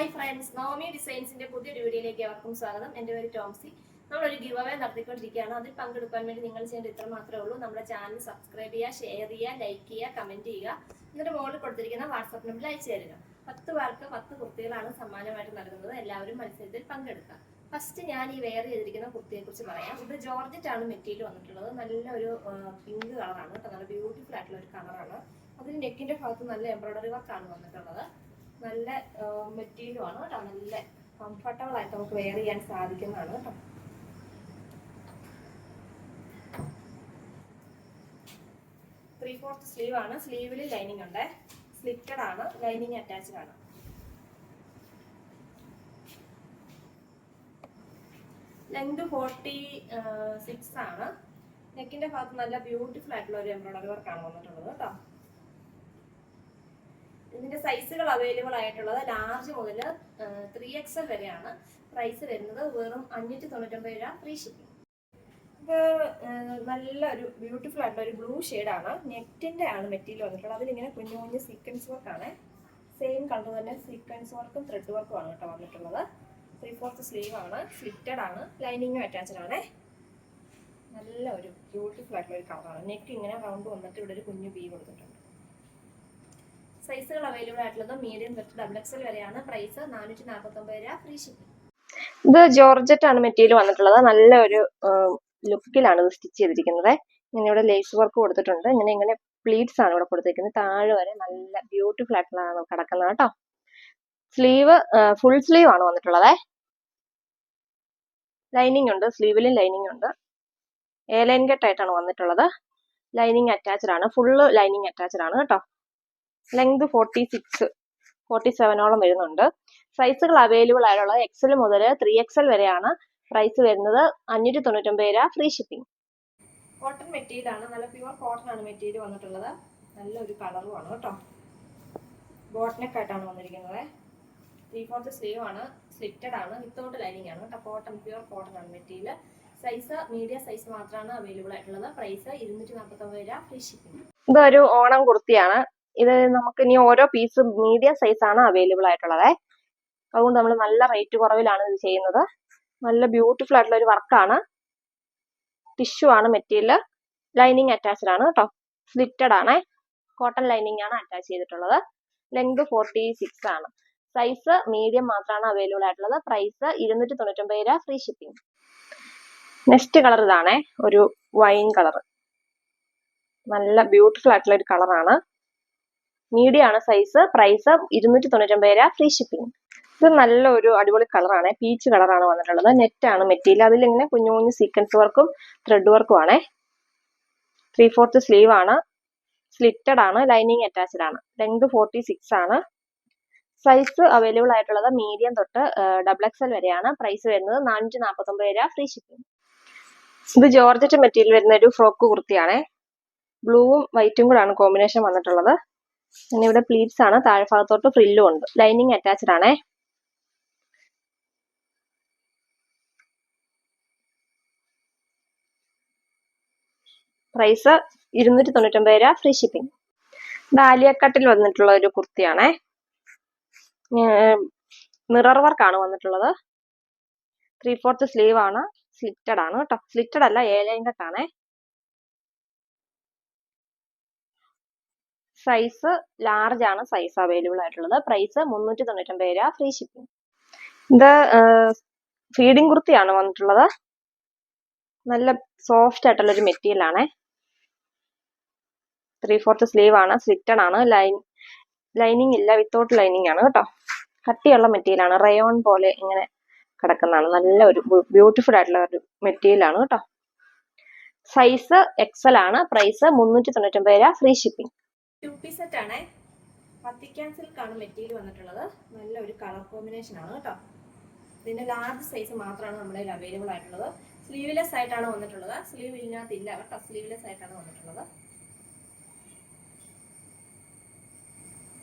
Hi friends Naomi ഡിസൈൻസിന്റെ പുതിയൊരു വീഡിയോയിലേക്ക് അവർക്കും സ്വാഗതം. എന്റെ പേര് ടോംസി. നമ്മളൊരു ഗിവ് അവേ നടത്തിക്കൊണ്ടിരിക്കുകയാണ്. അതിൽ പങ്കെടുക്കാൻ വേണ്ടി നിങ്ങൾ ചെയ്യേണ്ട ഇത്ര മാത്രമേ ഉള്ളൂ. നമ്മുടെ ചാനൽ സബ്സ്ക്രൈബ് ചെയ്യുക ഷെയർ ചെയ്യുക ലൈക്ക് ചെയ്യുക കമന്റ് ചെയ്യുക. എന്നിട്ട് മുകളിൽ കൊടുത്തിരിക്കുന്ന വാട്സാപ്പ് നമ്പറിൽ അയച്ചു തരിക. പത്ത് പേർക്ക് പത്ത് കുർത്തികളാണ് സമ്മാനമായിട്ട് നൽകുന്നത്. എല്ലാവരും മത്സരത്തിൽ പങ്കെടുക്കുക. ഫസ്റ്റ് ഞാൻ ഈ വെയർ ചെയ്തിരിക്കുന്ന കുർത്തിയെ കുറിച്ച് പറയാം. ഇത് ജോർജറ്റ് ആണ് മെറ്റീരിയൽ വന്നിട്ടുള്ളത്. നല്ലൊരു പിങ്ക് കളറാണ് കേട്ടോ. നല്ല ബ്യൂട്ടിഫുൾ ആയിട്ടുള്ള ഒരു കളറാണ് അതിന് നെക്കിന്റെ ഭാഗത്ത് നല്ല എംബ്രോയിഡറി വർക്കാണ് വന്നിട്ടുള്ളത്. നല്ല മെറ്റീരിയലും ആണ് കേട്ടോ. നല്ല കംഫർട്ടബിൾ ആയിട്ട് നമുക്ക് വെയർ ചെയ്യാൻ സാധിക്കുന്നതാണ് കേട്ടോ. ത്രീ ഫോർത്ത് സ്ലീവ് ആണ്. സ്ലീവിൽ ലൈനിങ് ഉണ്ട്. സ്ലിറ്റഡ് ആണ്. ലൈനിങ് അറ്റാച്ച്ഡ് ആണ്. ലെങ്ത് ഫോർട്ടി സിക്സ് ആണ്. നെക്കിന്റെ ഭാഗത്ത് നല്ല ബ്യൂട്ടിഫുൾ ആയിട്ടുള്ള ഒരു എംബ്രോയിഡറി വർക്കാണ് വന്നിട്ടുള്ളത് കേട്ടോ. ഇതിന്റെ സൈസുകൾ അവൈലബിൾ ആയിട്ടുള്ളത് ലാർജ് മുതൽ ത്രീ എക്സൽ വരെയാണ്. പ്രൈസ് വരുന്നത് വെറും അഞ്ഞൂറ്റി തൊണ്ണൂറ്റൊമ്പത് രൂപ ഫ്രീ ഷിപ്പിംഗ് നല്ല ഒരു ബ്യൂട്ടിഫുൾ ആയിട്ടുള്ള ഒരു ബ്ലൂ ആണ്. നെറ്റിന്റെ ആണ് മെറ്റീരിയൽ വന്നിട്ടുള്ളത്. അതിലിങ്ങനെ കുഞ്ഞു കുഞ്ഞു സീക്വൻസ് വർക്കാണ് സെയിം കളർ തന്നെ സീക്വൻസ് വർക്കും ത്രെഡ് വർക്കും ആണ് കേട്ടോ വന്നിട്ടുള്ളത്. ത്രീ ഫോർത്ത് സ്ലീവ് ആണ്. ഫിറ്റഡ് ആണ്. ലൈനിങ്ങും അറ്റാച്ച്ഡ് ആണ്. നല്ല ഒരു ബ്യൂട്ടിഫുൾ ആയിട്ടുള്ള ഒരു കളറാണ് നെക്ക് ഇങ്ങനെ റൗണ്ട് വന്നിട്ട് ഇവിടെ ഒരു കുഞ്ഞു ബീ കൊടുത്തിട്ടുണ്ട്. സൈസുകൾ അവൈലബിൾ ആയിട്ടുള്ളത് മീഡിയം തൊട്ട് ഡബിൾ എക്സൽ വരെയാണ്. പ്രൈസ് നാനൂറ്റി നാൽപ്പത്തൊമ്പത് രൂപ ഫ്രീ ഷിപ്പിംഗ് ഇത് ജോർജറ്റ് ആണ് മെറ്റീരിയൽ വന്നിട്ടുള്ളത്. നല്ല ഒരു ലുക്കിലാണ് ഇത് സ്റ്റിച്ച് ചെയ്തിരിക്കുന്നത്. ഇങ്ങനെ ഇവിടെ ലേസ് വർക്ക് കൊടുത്തിട്ടുണ്ട്. ഇങ്ങനെ ഇങ്ങനെ പ്ലീറ്റ്സ് ആണ് ഇവിടെ കൊടുത്തിരിക്കുന്നത് താഴെ വരെ നല്ല ബ്യൂട്ടിഫുൾ ആയിട്ടുള്ളതാണ് കിടക്കുന്നത് കേട്ടോ. സ്ലീവ് ഫുൾ സ്ലീവ് ആണ് വന്നിട്ടുള്ളത്. ലൈനിങ് ഉണ്ട്. സ്ലീവിലും ലൈനിങ് ഉണ്ട്. എ ലൈൻ കെട്ടായിട്ടാണ് വന്നിട്ടുള്ളത്. ലൈനിങ് അറ്റാച്ച്ഡ് ആണ്. ഫുള്ള് ലൈനിങ് അറ്റാച്ച്ഡ് ആണ് കേട്ടോ. ലെങ്ത് ഫോർട്ടി സിക്സ് ഫോർട്ടി സെവനോളം വരുന്നുണ്ട്. സൈസുകൾ അവൈലബിൾ ആയിട്ടുള്ളത് എക്സൽ മുതൽ ത്രീ എക്സൽ വരെയാണ് പ്രൈസ് വരുന്നത്. അഞ്ഞൂറ്റി തൊണ്ണൂറ്റൊമ്പത് രൂപ ഫ്രീ ഷിപ്പിംഗ് കോട്ടൺ മെറ്റീരിയൽ ആണ്. നല്ല പ്യുവർ കോട്ടൺ ആണ് മെറ്റീരിയൽ വന്നിട്ടുള്ളത്. നല്ലൊരു കളറും ആണ് കേട്ടോ. ബോട്ടനൊക്കെ ആയിട്ടാണ് വന്നിരിക്കുന്നത്. ത്രീ ഫോർത്ത് സ്ലീവ് ആണ്. സ്ലിറ്റഡ് ആണ്. വിത്തൗട്ട് ലൈനിങ് ആണ് കേട്ടോ. കോട്ടൺ പ്യുവർ കോട്ടൺ ആണ് മെറ്റീരിയൽ സൈസ് മീഡിയം സൈസ് മാത്രമാണ് അവൈലബിൾ ആയിട്ടുള്ളത്. പ്രൈസ് ഇരുന്നൂറ്റി നാൽപ്പത്തൊമ്പത് രൂപ ഫ്രീ ഷിപ്പിംഗ് ഇതൊരു ഓണം കുർത്തിയാണ്. ഇത് നമുക്ക് ഇനി ഓരോ പീസ് മീഡിയം സൈസ് ആണ് അവൈലബിൾ ആയിട്ടുള്ളത്. അതുകൊണ്ട് നമ്മൾ നല്ല റേറ്റ് കുറവിലാണ് ഇത് ചെയ്യുന്നത്. നല്ല ബ്യൂട്ടിഫുൾ ആയിട്ടുള്ള ഒരു വർക്കാണ് ടിഷ്യു ആണ് മെറ്റീരിയൽ ലൈനിങ് അറ്റാച്ച്ഡ് ആണ് കേട്ടോ സ്ലിറ്റഡ് ആണ്. കോട്ടൺ ലൈനിങ് ആണ് അറ്റാച്ച് ചെയ്തിട്ടുള്ളത്. ലെങ്ത് ഫോർട്ടി സിക്സ് ആണ്. സൈസ് മീഡിയം മാത്രമാണ് അവൈലബിൾ ആയിട്ടുള്ളത്. പ്രൈസ് ഇരുന്നൂറ്റി തൊണ്ണൂറ്റൊമ്പത് രൂപ. ഫ്രീ ഷിപ്പിംഗ് നെക്സ്റ്റ് കളർ ഇതാണേ. ഒരു വൈൻ കളർ നല്ല ബ്യൂട്ടിഫുൾ ആയിട്ടുള്ള ഒരു കളറാണ് മീഡിയം ആണ് സൈസ് പ്രൈസ് ഇരുന്നൂറ്റി തൊണ്ണൂറ്റൊമ്പത് രൂപ ഫ്രീ ഷിപ്പിംഗ് ഇത് നല്ലൊരു അടിപൊളി കളറാണ് പീച്ച് കളറാണ് വന്നിട്ടുള്ളത്. നെറ്റ് ആണ് മെറ്റീരിയൽ അതിലിങ്ങനെ കുഞ്ഞു കുഞ്ഞു സീക്വൻസ് വർക്കും ത്രെഡ് വർക്കും ആണ്. ത്രീ ഫോർത്ത് സ്ലീവ് ആണ്. സ്ലിറ്റഡ് ആണ് ലൈനിങ് അറ്റാച്ച്ഡ് ആണ്. ലെങ്ത് ഫോർട്ടി സിക്സ് ആണ്. സൈസ് അവൈലബിൾ ആയിട്ടുള്ളത് മീഡിയം തൊട്ട് ഡബിൾ എക്സ് എൽ വരെയാണ്. പ്രൈസ് വരുന്നത് നാനൂറ്റി നാൽപ്പത്തൊമ്പത് രൂപ ഫ്രീ ഷിപ്പിംഗ് ഇത് ജോർജറ്റ് മെറ്റീരിയൽ വരുന്ന ഒരു ഫ്രോക്ക് കുർത്തിയാണ്. ബ്ലൂവും വൈറ്റും കൂടാണ് കോമ്പിനേഷൻ വന്നിട്ടുള്ളത്. പിന്നെ ഇവിടെ പ്ലീറ്റ്സ് ആണ്. താഴ്ഭാഗത്തോട്ട് ഫ്രില്ലും ഉണ്ട്. ലൈനിങ് അറ്റാച്ച്ഡ് ആണേ. പ്രൈസ് ഇരുന്നൂറ്റി തൊണ്ണൂറ്റൊമ്പത് രൂപ ഫ്രീ ഷിപ്പിംഗ് ഡാലിയക്കട്ടിൽ വന്നിട്ടുള്ള ഒരു കുർത്തിയാണേ. മിറർ വർക്കാണ് വന്നിട്ടുള്ളത്. ത്രീ ഫോർത്ത് സ്ലീവ് ആണ്. സ്ലിറ്റഡ് ആണ് കേട്ടോ. സ്ലിറ്റഡ് അല്ല ഏലൈൻ കട്ടാണേ സൈസ് ലാർജ് ആണ് സൈസ് അവൈലബിൾ ആയിട്ടുള്ളത്. പ്രൈസ് മുന്നൂറ്റി തൊണ്ണൂറ്റൊമ്പത് രൂപ ഫ്രീ ഷിപ്പിംഗ് ഇത് ഫീഡിംഗ് കുർത്തിയാണ് വന്നിട്ടുള്ളത്. നല്ല സോഫ്റ്റ് ആയിട്ടുള്ള ഒരു മെറ്റീരിയൽ ആണേ. ത്രീ ഫോർത്ത് സ്ലീവ് ആണ് സ്ലിറ്റഡ് ആണ്. ലൈൻ ലൈനിങ് ഇല്ല വിത്തൗട്ട് ലൈനിങ് ആണ് കേട്ടോ. കട്ടിയുള്ള മെറ്റീരിയൽ ആണ്. റയോൺ പോലെ ഇങ്ങനെ കിടക്കുന്നതാണ്. നല്ല ഒരു ബ്യൂട്ടിഫുൾ ആയിട്ടുള്ള ഒരു മെറ്റീരിയൽ ആണ് കേട്ടോ. സൈസ് എക്സൽ ആണ്. പ്രൈസ് മുന്നൂറ്റി തൊണ്ണൂറ്റൊമ്പത് രൂപ free shipping two piece set ആണേ. പത്തിക്കാൻ സിൽക്ക് ആണ് മെറ്റീരിയൽ വന്നിട്ടുള്ളത്. നല്ല ഒരു കളർ കോമ്പിനേഷൻ ആണ് കേട്ടോ. ഇതിന്റെ ലാർജ് സൈസ് മാത്രമാണ് നമ്മുടെ കയ്യിൽ അവൈലബിൾ ആയിട്ടുള്ളത്. സ്ലീവ്ലെസ് ആയിട്ടാണ് വന്നിട്ടുള്ളത്. സ്ലീവ് ഇല്ല കേട്ടോ. സ്ലീവ്ലെസ് ആയിട്ടാണ് വന്നിട്ടുള്ളത്.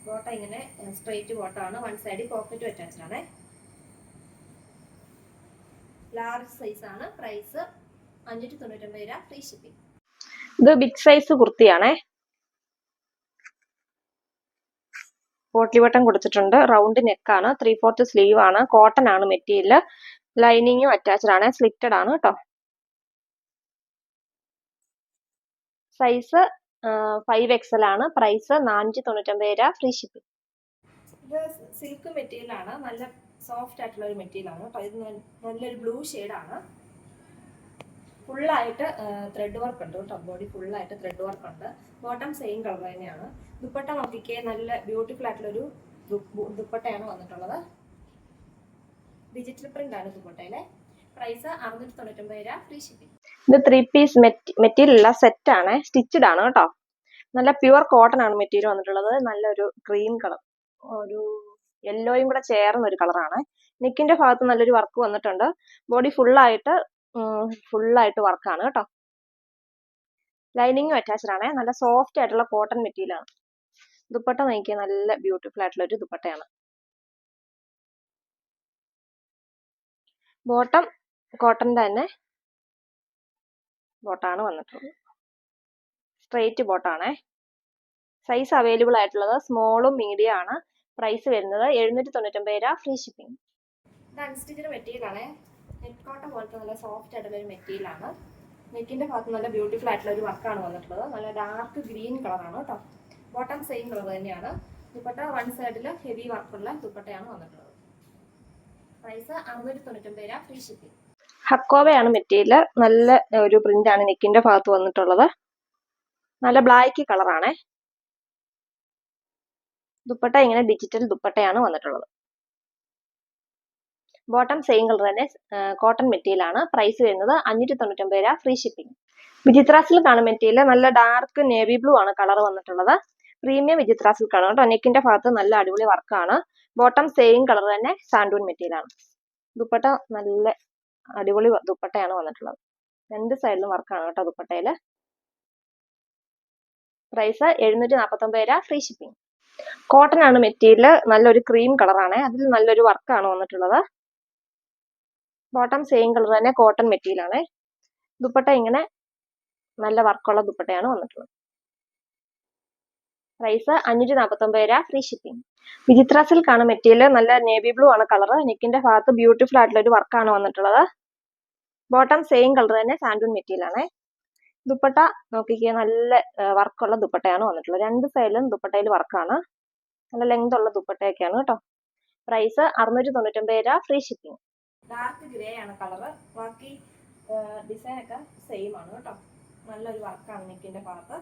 ബോട്ട ഇങ്ങനെ സ്ട്രെയിറ്റ് ബോട്ടാണ് വൺ സൈഡിൽ പോക്കറ്റ് അറ്റാച്ച്ഡ് ലാർജ് സൈസ് ആണ്. പ്രൈസ് അഞ്ഞൂറ്റി തൊണ്ണൂറ്റൊമ്പത് രൂപ ഫ്രീ ഷിപ്പിംഗ് ഇത് ബിഗ് സൈസ് കുർത്തിയാണേ. പോട്ട്ലി ബട്ടൺ കൊടുത്തിട്ടുണ്ട്. റൗണ്ട് നെക്കാണ് ത്രീ ഫോർത്ത് സ്ലീവ് ആണ്. കോട്ടൺ ആണ് മെറ്റീരിയൽ ലൈനിങ്ങും അറ്റാച്ച്ഡ് ആണ്. സ്ലിറ്റഡ് ആണ് കേട്ടോ സൈസ് ഫൈവ് എക്സൽ ആണ്. പ്രൈസ് നാനൂറ്റി തൊണ്ണൂറ്റൊമ്പത് രൂപ. ഫ്രീ ഷിപ്പിംഗ് ഇത് സിൽക്ക് മെറ്റീരിയൽ ആണ് നല്ല സോഫ്റ്റ് ആയിട്ടുള്ള ഒരു മെറ്റീരിയൽ ആണ് കേട്ടോ ഇത് നല്ലൊരു ബ്ലൂ ആണ്. ഫുള്ളായിട്ട് ത്രെഡ് വർക്ക് ഉണ്ട് കേട്ടോ. ബോഡി ഫുള്ളായിട്ട് ത്രെഡ് വർക്ക് ഉണ്ട്. ബോട്ടം സെയിം കളർ തന്നെയാണ്. ദുപ്പട്ട നോക്കിക്കേ നല്ല ബ്യൂട്ടിഫുൾ ആയിട്ടുള്ളൊരു ദുപ്പട്ടയാണ് വന്നിട്ടുള്ളത്. ഡിജിറ്റൽ പ്രിന്റ് ആണ് ദുപ്പട്ടയിലെ. പ്രൈസ് അറുന്നൂറ്റി തൊണ്ണൂറ്റൊമ്പത് രൂപ ഫ്രീ ഷിപ്പിംഗ് ഇത് ത്രീ പീസ് മെറ്റീരിയൽ അല്ല സെറ്റ് ആണ്. സ്റ്റിച്ചഡ് ആണ് കേട്ടോ. നല്ല പ്യുവർ കോട്ടൺ ആണ് മെറ്റീരിയൽ വന്നിട്ടുള്ളത്. നല്ലൊരു ക്രീം കളർ ഒരു യെല്ലോയും കൂടെ ചേർന്ന ഒരു കളറാണ് നെക്കിന്റെ ഭാഗത്ത് നല്ലൊരു വർക്ക് വന്നിട്ടുണ്ട്. ബോഡി ഫുള്ളായിട്ട് ഫുള്ളായിട്ട് വർക്കാണ് കേട്ടോ. ലൈനിങ്ങും അറ്റാച്ച്ഡ് ആണ്. നല്ല സോഫ്റ്റ് ആയിട്ടുള്ള കോട്ടൺ മെറ്റീരിയൽ ആണ്. ദുപ്പട്ട നോക്കിയ നല്ല ബ്യൂട്ടിഫുൾ ആയിട്ടുള്ള ഒരു ദുപ്പട്ടയാണ്. ബോട്ടം കോട്ടന്റെ തന്നെ ബോട്ടാണ് വന്നിട്ടുള്ളത്. സ്ട്രെയിറ്റ് ബോട്ടാണേ സൈസ് അവൈലബിൾ ആയിട്ടുള്ളത് സ്മോളും മീഡിയം ആണ്. പ്രൈസ് വരുന്നത് എഴുന്നൂറ്റി തൊണ്ണൂറ്റൊമ്പത് രൂപ ഫ്രീ ഷിപ്പിംഗ് ഇത് മെറ്റീരിയൽ ആണ്. നെറ്റ് കോട്ടൺ പോലത്തെ നല്ല സോഫ്റ്റ് ആയിട്ടുള്ള ഒരു മെറ്റീരിയൽ ആണ് നെക്കിന്റെ ഭാഗത്ത് നല്ല ബ്യൂട്ടിഫുൾ ആയിട്ടുള്ള ഒരു വർക്കാണ് വന്നിട്ടുള്ളത്. നല്ല ഡാർക്ക് ഗ്രീൻ കളറാണ് കേട്ടോ ബോട്ടം സെയിം കളർ തന്നെയാണ്. ദുപ്പട്ട വൺ സൈഡിൽ ഹെവി വർക്കുള്ള ദുപ്പട്ടയാണ് വന്നിട്ടുള്ളത്. പ്രൈസ് അറുന്നൂറ്റി തൊണ്ണൂറ്റൊമ്പത് രൂപ ഫ്രീ ഷിപ്പിംഗ് ഹക്കോവയാണ് മെറ്റീരിയൽ നല്ല ഒരു പ്രിന്റ് ആണ് നെക്കിന്റെ ഭാഗത്ത് വന്നിട്ടുള്ളത്. നല്ല ബ്ലാക്ക് കളറാണേ ദുപ്പട്ട ഇങ്ങനെ ഡിജിറ്റൽ ദുപ്പട്ടയാണ് വന്നിട്ടുള്ളത്. ബോട്ടം സെയിം കളർ തന്നെ കോട്ടൺ മെറ്റീരിയൽ ആണ്. പ്രൈസ് വരുന്നത് അഞ്ഞൂറ്റി തൊണ്ണൂറ്റൊമ്പത് രൂപ ഫ്രീ ഷിപ്പിംഗ്. വിചിത്ര കാണുന്ന മെറ്റീരിയൽ നല്ല ഡാർക്ക് നേവി ബ്ലൂ ആണ് കളർ വന്നിട്ടുള്ളത്. പ്രീമിയം വിചിത്ര സിൽക്കാണ് കേട്ടോ. നെക്കിന്റെ ഭാഗത്ത് നല്ല അടിപൊളി വർക്കാണ് ബോട്ടം സെയിം കളർ തന്നെ സാൻഡൂൺ മെറ്റീരിയൽ ആണ്. ദുപ്പട്ട നല്ല അടിപൊളി ദുപ്പട്ടയാണ് വന്നിട്ടുള്ളത്. രണ്ട് സൈഡിലും വർക്കാണ് കേട്ടോ ദുപ്പട്ടയിൽ പ്രൈസ് എഴുന്നൂറ്റി നാൽപ്പത്തൊമ്പത് രൂപ ഫ്രീ ഷിപ്പിംഗ്. കോട്ടൺ ആണ് മെറ്റീരിയൽ നല്ലൊരു ക്രീം കളറാണ് അതിൽ നല്ലൊരു വർക്കാണ് വന്നിട്ടുള്ളത്. ബോട്ടം സെയിം കളർ തന്നെ കോട്ടൺ മെറ്റീരിയൽ ആണ്. ദുപ്പട്ട ഇങ്ങനെ നല്ല വർക്കുള്ള ദുപ്പട്ടയാണ് വന്നിട്ടുള്ളത്. പ്രൈസ് അഞ്ഞൂറ്റി നാൽപ്പത്തൊമ്പത് രൂപ ഫ്രീ ഷിപ്പിംഗ് വിചിത്ര സിൽക്ക് ആണ് മെറ്റീരിയൽ നല്ല നേവി ബ്ലൂ ആണ് കളർ നെക്കിന്റെ ഭാഗത്ത് ബ്യൂട്ടിഫുൾ ആയിട്ടുള്ള ഒരു വർക്കാണ് വന്നിട്ടുള്ളത്. ബോട്ടം സെയിം കളർ തന്നെ സാൻഡൂൺ മെറ്റീരിയൽ ആണ്. ദുപ്പട്ട നോക്കിക്കേ നല്ല വർക്കുള്ള ദുപ്പട്ടയാണ് വന്നിട്ടുള്ളത്. രണ്ട് സൈഡിലും ദുപ്പട്ടയിൽ വർക്കാണ് നല്ല ലെങ്ത് ഉള്ള ദുപ്പട്ടയൊക്കെയാണ് കേട്ടോ. പ്രൈസ് അറുന്നൂറ്റി തൊണ്ണൂറ്റൊമ്പത് രൂപ ഫ്രീ ഷിപ്പിംഗ് ഡാർക്ക് ഗ്രേ ആണ് കളറ് ബാക്കി ഡിസൈൻ ഒക്കെ സെയിം ആണ് കേട്ടോ. നല്ലൊരു വർക്കാണ് നെക്കിന്റെ ഭാഗത്ത്.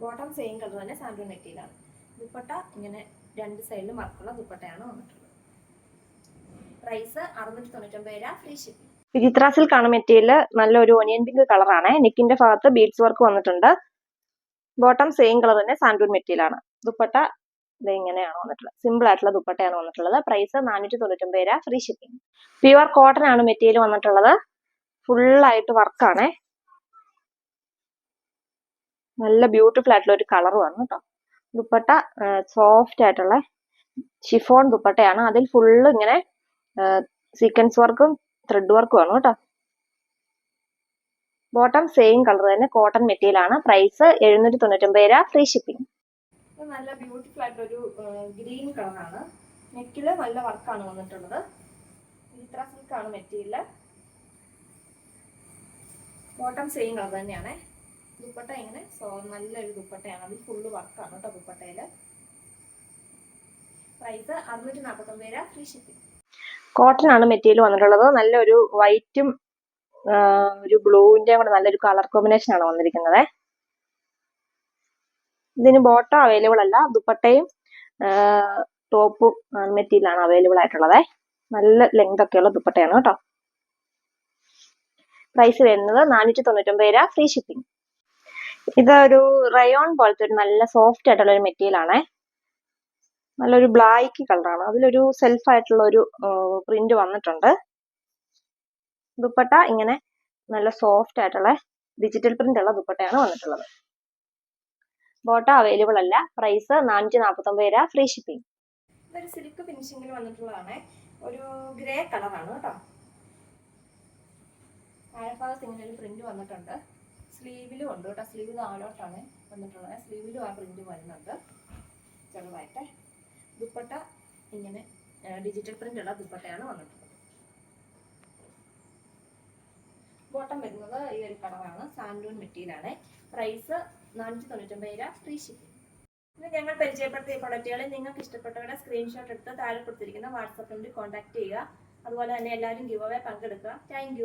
ബോട്ടം സെയിം കളർ തന്നെ സാൻഡൂൺ മെറ്റീരിയൽ ആണ്. ദുപ്പട്ട ഇങ്ങനെ രണ്ട് സൈഡിലും വർക്കുള്ള ദുപ്പട്ടയാണ് വന്നിട്ടുള്ളത്. പ്രൈസ് അറുന്നൂറ്റി തൊണ്ണൂറ്റൊമ്പത് രൂപ ഫ്രീ ഷിപ്പിംഗ് വിചിത്ര സിൽക്കാണ് മെറ്റീരിയൽ നല്ലൊരു ഒനിയൻ പിങ്ക് കളറാണ് നെക്കിന്റെ ഭാഗത്ത് ബീഡ്സ് വർക്ക് വന്നിട്ടുണ്ട്. ബോട്ടം സെയിം കളർ തന്നെ സാൻഡൂൺ മെറ്റീരിയൽ ആണ്. ദുപ്പട്ട ഇത് ഇങ്ങനെയാണ് വന്നിട്ടുള്ളത് സിമ്പിൾ ആയിട്ടുള്ള ദുപ്പട്ടയാണ് വന്നിട്ടുള്ളത്. പ്രൈസ് നാനൂറ്റി തൊണ്ണൂറ്റൊമ്പത് രൂപ ഫ്രീ ഷിപ്പിംഗ് പ്യുവർ കോട്ടൺ ആണ് മെറ്റീരിയൽ വന്നിട്ടുള്ളത്. ഫുള്ളായിട്ട് വർക്കാണേ നല്ല ബ്യൂട്ടിഫുൾ ആയിട്ടുള്ള ഒരു കളറുമാണ് കേട്ടോ ദുപ്പട്ട സോഫ്റ്റ് ആയിട്ടുള്ള ഷിഫോൺ ദുപ്പട്ടയാണ്. അതിൽ ഫുള്ള് ഇങ്ങനെ സീക്വൻസ് വർക്കും ത്രെഡ് വർക്കും ആണ് കേട്ടോ ബോട്ടം സെയിം കളർ തന്നെ കോട്ടൺ മെറ്റീരിയൽ ആണ്. പ്രൈസ് എഴുന്നൂറ്റി തൊണ്ണൂറ്റൊമ്പത് രൂപ ഫ്രീ ഷിപ്പിംഗ് നല്ല ബ്യൂട്ടിഫുൾ ആയിട്ടൊരു ഗ്രീൻ കളറാണ് നെക്കിൽ നല്ല വർക്കാണ് വന്നിട്ടുള്ളത്. ഇത്ര സിൽക്കാണ് മെറ്റീരിയൽ ബോട്ടം സെയിം കളർ തന്നെയാണ്. ദുപ്പട്ട ഇങ്ങനെ സോ നല്ലൊരു ദുപ്പട്ടയാണ്. അതിൽ ഫുള്ള് വർക്കാണ് കേട്ടോ ദുപ്പട്ടയിൽ. പ്രൈസ് അറുന്നൂറ്റി നാൽപ്പത്തൊമ്പത് രൂപ ഫ്രീ ഷിപ്പിംഗ് കോട്ടൺ ആണ് മെറ്റീരിയൽ വന്നിട്ടുള്ളത്. നല്ലൊരു വൈറ്റും ഒരു ബ്ലൂവിന്റെയും കൂടെ നല്ലൊരു കളർ കോമ്പിനേഷൻ ആണ് വന്നിരിക്കുന്നത്. ഇതിന് ബോട്ടം അവൈലബിൾ അല്ല. ദുപ്പട്ടയും ടോപ്പും മെറ്റീരിയൽ ആണ് അവൈലബിൾ ആയിട്ടുള്ളത്. നല്ല ലെങ്ത് ഒക്കെയുള്ള ദുപ്പട്ടയാണ് കേട്ടോ. പ്രൈസ് വരുന്നത് നാനൂറ്റി തൊണ്ണൂറ്റൊമ്പത് രൂപ ഫ്രീ ഷിപ്പിംഗ് ഇതൊരു റയോൺ പോലത്തെ ഒരു നല്ല സോഫ്റ്റ് ആയിട്ടുള്ള ഒരു മെറ്റീരിയൽ ആണേ നല്ലൊരു ബ്ലാക്ക് കളറാണ് അതിലൊരു സെൽഫ് ആയിട്ടുള്ള ഒരു പ്രിന്റ് വന്നിട്ടുണ്ട്. ദുപ്പട്ട ഇങ്ങനെ നല്ല സോഫ്റ്റ് ആയിട്ടുള്ള ഡിജിറ്റൽ പ്രിന്റ് ഉള്ള ദുപ്പട്ടയാണ് വന്നിട്ടുള്ളത്. ബോട്ട അവൈലബിൾ അല്ല. പ്രൈസ് നാനൂറ്റി നാൽപ്പത്തൊമ്പത് രൂപ ഫ്രീ ഷിപ്പിംഗ് ഇതൊരു സിൽക്ക് ഫിനിഷിംഗിൽ വന്നിട്ടുള്ളതാണ്. ഒരു ഗ്രേ കളറാണ് കേട്ടോ. താഴെഭാഗത്ത് ഇങ്ങനെ ഒരു പ്രിന്റ് വന്നിട്ടുണ്ട്. സ്ലീവിലും ഉണ്ട് കേട്ടോ. സ്ലീവ് താഴോട്ടാണ് വന്നിട്ടുള്ളത്. സ്ലീവിലും ആ പ്രിന്റ് വരുന്നുണ്ട്. ചെറുതായിട്ട്. ദുപ്പട്ട ഇങ്ങനെ ഡിജിറ്റൽ പ്രിന്റ് ഉള്ള ദുപ്പട്ടയാണ് വന്നിട്ടുള്ളത്. ബോട്ടം വരുന്നത് ഈ ഒരു കളറാണ് സാൻഡൂൺ മെറ്റീരിയലാണ് പ്രൈസ് നാനൂറ്റി തൊണ്ണൂറ്റൊമ്പത് രൂപ ഫ്രീ ഷിപ്പിംഗ് ഇന്ന് ഞങ്ങൾ പരിചയപ്പെടുത്തിയ പ്രൊഡക്റ്റുകളിൽ നിങ്ങൾക്ക് ഇഷ്ടപ്പെട്ടവരുടെ സ്ക്രീൻഷോട്ട് എടുത്ത് താഴെ കൊടുത്തിരിക്കുന്ന വാട്സപ്പ് നമ്പറിൽ കോൺടാക്ട് ചെയ്യുക. അതുപോലെ തന്നെ എല്ലാവരും ഗിവ് അവേ പങ്കെടുക്കുക താങ്ക്